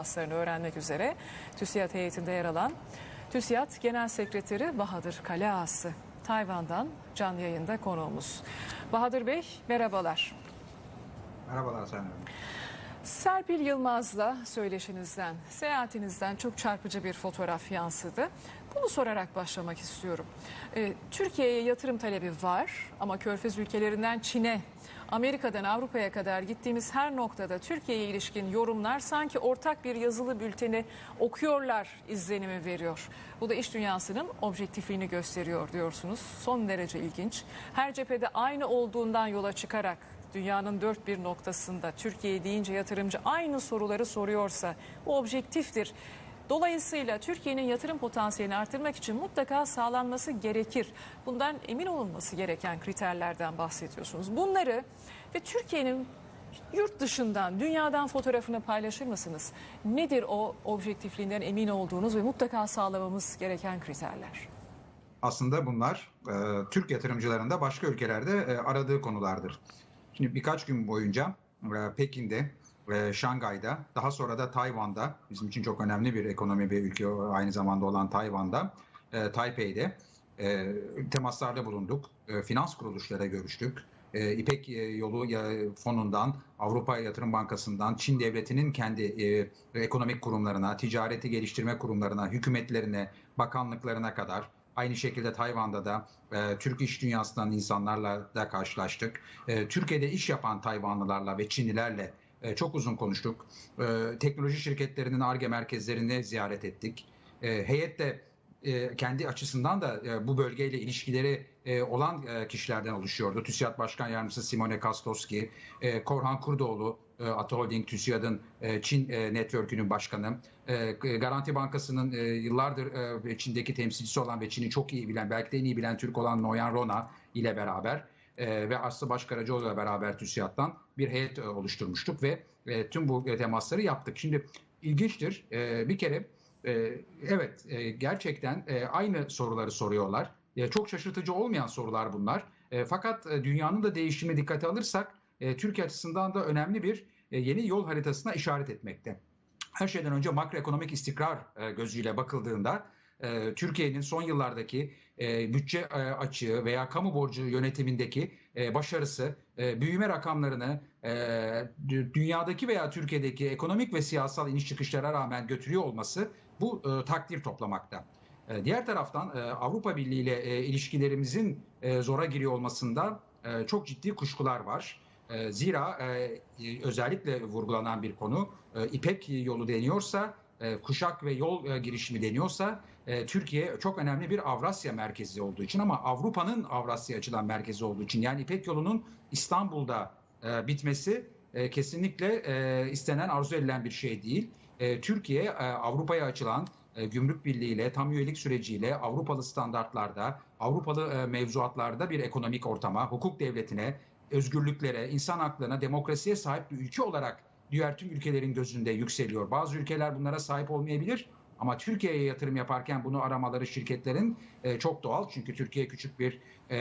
temaslarını öğrenmek üzere TÜSİAD heyetinde yer alan TÜSİAD Genel Sekreteri Bahadır Kaleası Tayvan'dan canlı yayında konuğumuz. Bahadır Bey merhabalar. Merhabalar Hanım. Serpil Yılmaz'la söyleşinizden, seyahatinizden çok çarpıcı bir fotoğraf yansıdı. Bunu sorarak başlamak istiyorum. Ee, Türkiye'ye yatırım talebi var ama Körfez ülkelerinden Çin'e, Amerika'dan Avrupa'ya kadar gittiğimiz her noktada Türkiye'ye ilişkin yorumlar sanki ortak bir yazılı bülteni okuyorlar izlenimi veriyor. Bu da iş dünyasının objektifliğini gösteriyor diyorsunuz. Son derece ilginç. Her cephede aynı olduğundan yola çıkarak dünyanın dört bir noktasında Türkiye deyince yatırımcı aynı soruları soruyorsa bu objektiftir. Dolayısıyla Türkiye'nin yatırım potansiyelini artırmak için mutlaka sağlanması gerekir. Bundan emin olunması gereken kriterlerden bahsediyorsunuz. Bunları ve Türkiye'nin yurt dışından, dünyadan fotoğrafını paylaşır mısınız? Nedir o objektifliğinden emin olduğunuz ve mutlaka sağlamamız gereken kriterler? Aslında bunlar e, Türk yatırımcıların da başka ülkelerde e, aradığı konulardır. Şimdi birkaç gün boyunca e, Pekin'de, e, Şangay'da, daha sonra da Tayvan'da, bizim için çok önemli bir ekonomi bir ülke aynı zamanda olan Tayvan'da, e, Taipei'de temaslarda bulunduk. Finans kuruluşlara görüştük. İpek Yolu Fonu'ndan, Avrupa Yatırım Bankası'ndan, Çin Devleti'nin kendi ekonomik kurumlarına, ticareti geliştirme kurumlarına, hükümetlerine, bakanlıklarına kadar Aynı şekilde Tayvan'da da e, Türk iş dünyasından insanlarla da karşılaştık. E, Türkiye'de iş yapan Tayvanlılarla ve Çinlilerle e, çok uzun konuştuk. E, teknoloji şirketlerinin ARGE merkezlerini ziyaret ettik. E, heyet de e, kendi açısından da e, bu bölgeyle ilişkileri e, olan e, kişilerden oluşuyordu. TÜSİAD Başkan Yardımcısı Simone Kastoski, e, Korhan Kurdoğlu, Ata Holding TÜSİAD'ın e, Çin e, Network'ünün başkanı, e, Garanti Bankası'nın e, yıllardır e, Çin'deki temsilcisi olan ve Çin'i çok iyi bilen, belki de en iyi bilen Türk olan Noyan Rona ile beraber e, ve Aslı Başkaracaoğlu ile beraber TÜSİAD'dan bir heyet e, oluşturmuştuk ve e, tüm bu e, temasları yaptık. Şimdi ilginçtir. E, bir kere e, evet e, gerçekten e, aynı soruları soruyorlar. E, çok şaşırtıcı olmayan sorular bunlar. E, fakat e, dünyanın da değişimi dikkate alırsak e, Türkiye açısından da önemli bir e, yeni yol haritasına işaret etmekte. Her şeyden önce makroekonomik istikrar e, gözüyle bakıldığında e, Türkiye'nin son yıllardaki e, bütçe e, açığı veya kamu borcu yönetimindeki e, başarısı, e, büyüme rakamlarını e, dü- dünyadaki veya Türkiye'deki ekonomik ve siyasal iniş çıkışlara rağmen götürüyor olması bu e, takdir toplamakta. E, Diğer taraftan e, Avrupa Birliği ile e, ilişkilerimizin e, zora giriyor olmasında e, çok ciddi kuşkular var. E, Zira e, özellikle vurgulanan bir konu e, İpek yolu deniyorsa, e, kuşak ve yol e, girişimi deniyorsa e, Türkiye çok önemli bir Avrasya merkezi olduğu için ama Avrupa'nın Avrasya açılan merkezi olduğu için yani İpek yolunun İstanbul'da e, bitmesi e, kesinlikle e, istenen arzu edilen bir şey değil. E, Türkiye e, Avrupa'ya açılan e, gümrük birliğiyle, tam üyelik süreciyle Avrupalı standartlarda, Avrupalı e, mevzuatlarda bir ekonomik ortama, hukuk devletine, özgürlüklere, insan haklarına, demokrasiye sahip bir ülke olarak diğer tüm ülkelerin gözünde yükseliyor. Bazı ülkeler bunlara sahip olmayabilir ama Türkiye'ye yatırım yaparken bunu aramaları şirketlerin e, çok doğal. Çünkü Türkiye küçük bir e,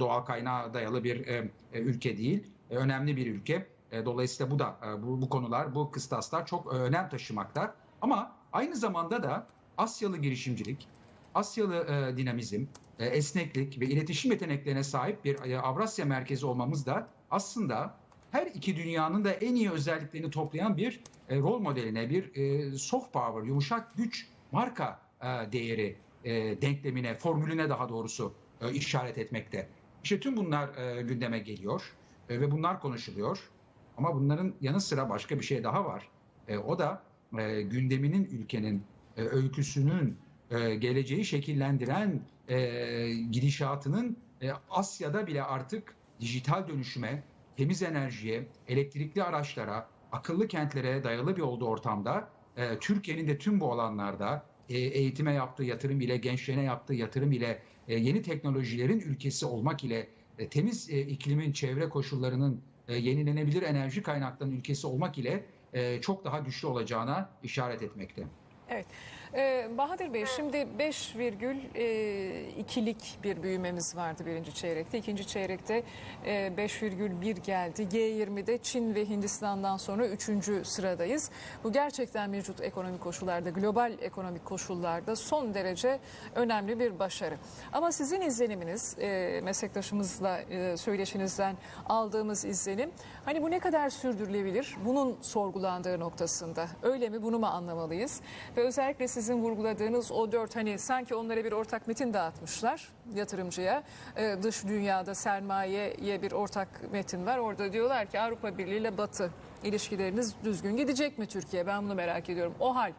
doğal kaynağa dayalı bir e, e, ülke değil. E, önemli bir ülke. E, dolayısıyla bu da e, bu, bu konular, bu kıstaslar çok e, önem taşımakta. Ama aynı zamanda da Asyalı girişimcilik, Asyalı e, dinamizm, e, esneklik ve iletişim yeteneklerine sahip bir e, Avrasya merkezi olmamız da aslında her iki dünyanın da en iyi özelliklerini toplayan bir e, rol modeline, bir e, soft power, yumuşak güç marka e, değeri e, denklemine, formülüne daha doğrusu e, işaret etmekte. İşte tüm bunlar e, gündeme geliyor e, ve bunlar konuşuluyor. Ama bunların yanı sıra başka bir şey daha var. E, o da e, gündeminin ülkenin e, öyküsünün e, geleceği şekillendiren e, gidişatının e, Asya'da bile artık dijital dönüşüme, temiz enerjiye, elektrikli araçlara, akıllı kentlere dayalı bir olduğu ortamda e, Türkiye'nin de tüm bu alanlarda e, eğitime yaptığı yatırım ile, gençliğine yaptığı yatırım ile, e, yeni teknolojilerin ülkesi olmak ile, e, temiz e, iklimin, çevre koşullarının, e, yenilenebilir enerji kaynaklarının ülkesi olmak ile e, çok daha güçlü olacağına işaret etmekte. Evet. Ee, Bahadır Bey şimdi 5,2'lik bir büyümemiz vardı birinci çeyrekte. İkinci çeyrekte e, 5,1 geldi. G20'de Çin ve Hindistan'dan sonra üçüncü sıradayız. Bu gerçekten mevcut ekonomik koşullarda, global ekonomik koşullarda son derece önemli bir başarı. Ama sizin izleniminiz, e, meslektaşımızla e, söyleşinizden aldığımız izlenim, hani bu ne kadar sürdürülebilir? Bunun sorgulandığı noktasında. Öyle mi? Bunu mu anlamalıyız? Ve özellikle sizin vurguladığınız o dört hani sanki onlara bir ortak metin dağıtmışlar yatırımcıya. Ee, dış dünyada sermayeye bir ortak metin var. Orada diyorlar ki Avrupa Birliği ile Batı ilişkileriniz düzgün gidecek mi Türkiye? Ben bunu merak ediyorum. O hal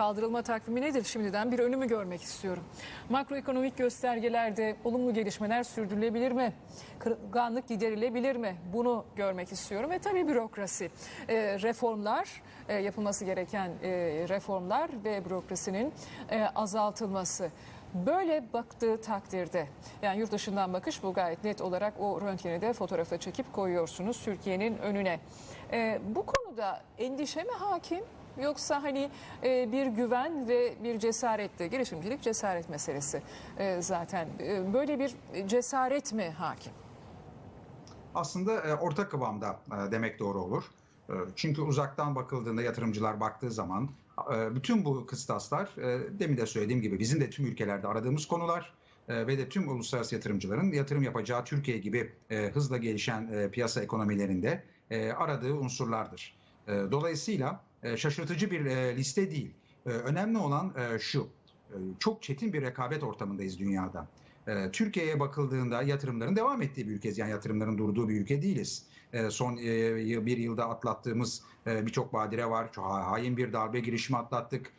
kaldırılma takvimi nedir? Şimdiden bir önümü görmek istiyorum. Makroekonomik göstergelerde olumlu gelişmeler sürdürülebilir mi? Kırılganlık giderilebilir mi? Bunu görmek istiyorum. Ve tabii bürokrasi, Ee, reformlar, e, yapılması gereken e, reformlar ve bürokrasinin e, azaltılması. Böyle baktığı takdirde yani yurt dışından bakış bu gayet net olarak o röntgeni de fotoğrafa çekip koyuyorsunuz Türkiye'nin önüne. Ee, bu konuda endişe mi hakim yoksa hani e, bir güven ve bir cesaretle girişimcilik cesaret meselesi e, zaten E, böyle bir cesaret mi hakim? Aslında e, orta kıvamda e, demek doğru olur. E, Çünkü uzaktan bakıldığında yatırımcılar baktığı zaman e, bütün bu kıstaslar e, demin de söylediğim gibi bizim de tüm ülkelerde aradığımız konular e, ve de tüm uluslararası yatırımcıların yatırım yapacağı Türkiye gibi e, hızla gelişen e, piyasa ekonomilerinde e, aradığı unsurlardır. E, Dolayısıyla e, şaşırtıcı bir e, liste değil. E, Önemli olan e, şu, e, çok çetin bir rekabet ortamındayız dünyada. Türkiye'ye bakıldığında yatırımların devam ettiği bir ülkeyiz. Yani yatırımların durduğu bir ülke değiliz. Son e, bir yılda atlattığımız birçok badire var. Çok ha- hain bir darbe girişimi atlattık.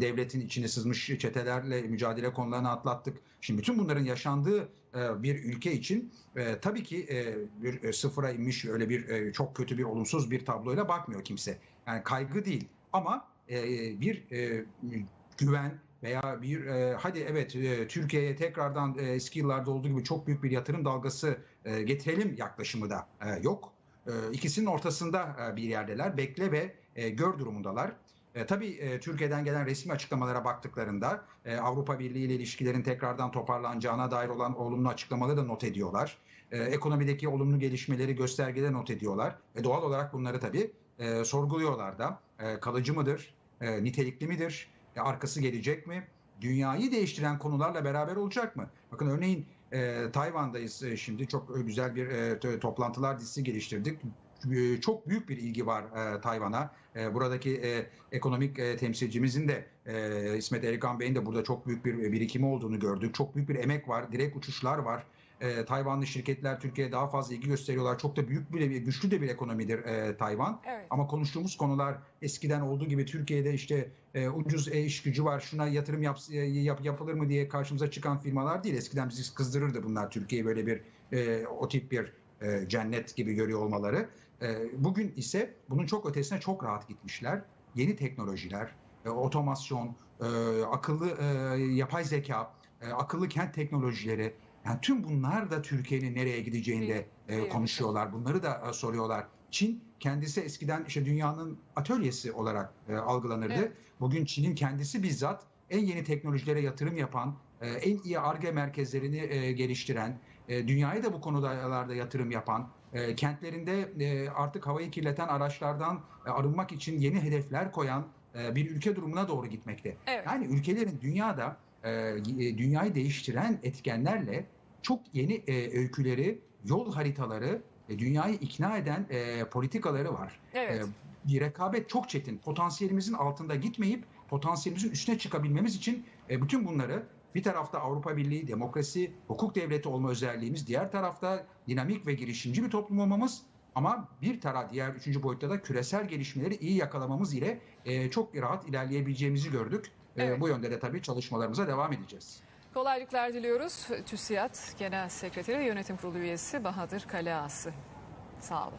Devletin içine sızmış çetelerle mücadele konularını atlattık. Şimdi bütün bunların yaşandığı bir ülke için tabii ki bir sıfıra inmiş öyle bir çok kötü bir olumsuz bir tabloyla bakmıyor kimse. Yani kaygı değil ama e, bir e, güven veya bir e, hadi evet e, Türkiye'ye tekrardan e, eski yıllarda olduğu gibi çok büyük bir yatırım dalgası e, getirelim yaklaşımı da e, yok. E, ikisinin ortasında e, bir yerdeler. Bekle ve e, gör durumundalar. E, tabii e, Türkiye'den gelen resmi açıklamalara baktıklarında e, Avrupa Birliği ile ilişkilerin tekrardan toparlanacağına dair olan olumlu açıklamaları da not ediyorlar. E, ekonomideki olumlu gelişmeleri göstergeler not ediyorlar. Ve doğal olarak bunları tabii e, sorguluyorlar da. E, kalıcı mıdır? E, nitelikli midir? E, arkası gelecek mi? Dünyayı değiştiren konularla beraber olacak mı? Bakın örneğin e, Tayvan'dayız e, şimdi çok e, güzel bir e, toplantılar dizisi geliştirdik. E, Çok büyük bir ilgi var e, Tayvan'a. E, buradaki e, ekonomik e, temsilcimizin de e, İsmet Erikan Bey'in de burada çok büyük bir birikimi olduğunu gördük. Çok büyük bir emek var, direkt uçuşlar var. E, Tayvanlı şirketler Türkiye'ye daha fazla ilgi gösteriyorlar. Çok da büyük bir, güçlü de bir ekonomidir e, Tayvan. Evet. Ama konuştuğumuz konular eskiden olduğu gibi Türkiye'de işte e, ucuz e, iş gücü var şuna yatırım yap, e, yap- yapılır mı diye karşımıza çıkan firmalar değil. Eskiden bizi kızdırırdı bunlar Türkiye'yi böyle bir e, o tip bir e, cennet gibi görüyor olmaları. E, bugün ise bunun çok ötesine çok rahat gitmişler. Yeni teknolojiler, e, otomasyon, e, akıllı e, yapay zeka, e, akıllı kent teknolojileri yani tüm bunlar da Türkiye'nin nereye gideceğini de e, konuşuyorlar. Bunları da e, soruyorlar. Çin kendisi eskiden işte dünyanın atölyesi olarak e, algılanırdı. Evet. Bugün Çin'in kendisi bizzat en yeni teknolojilere yatırım yapan, e, en iyi ARGE merkezlerini e, geliştiren, e, dünyaya da bu konularda yatırım yapan, e, kentlerinde e, artık havayı kirleten araçlardan e, arınmak için yeni hedefler koyan e, bir ülke durumuna doğru gitmekte. Evet. Yani ülkelerin dünyada e, e, dünyayı değiştiren etkenlerle çok yeni e, öyküleri, yol haritaları, e, dünyayı ikna eden e, politikaları var. Evet. E, rekabet çok çetin. Potansiyelimizin altında gitmeyip potansiyelimizin üstüne çıkabilmemiz için e, bütün bunları bir tarafta Avrupa Birliği, demokrasi, hukuk devleti olma özelliğimiz, diğer tarafta dinamik ve girişimci bir toplum olmamız ama bir taraf diğer üçüncü boyutta da küresel gelişmeleri iyi yakalamamız ile e, çok rahat ilerleyebileceğimizi gördük. E, Evet. Bu yönde de tabii çalışmalarımıza devam edeceğiz. Kolaylıklar diliyoruz. TÜSİAD Genel Sekreteri Yönetim Kurulu üyesi Bahadır Kaleası. Sağ olun.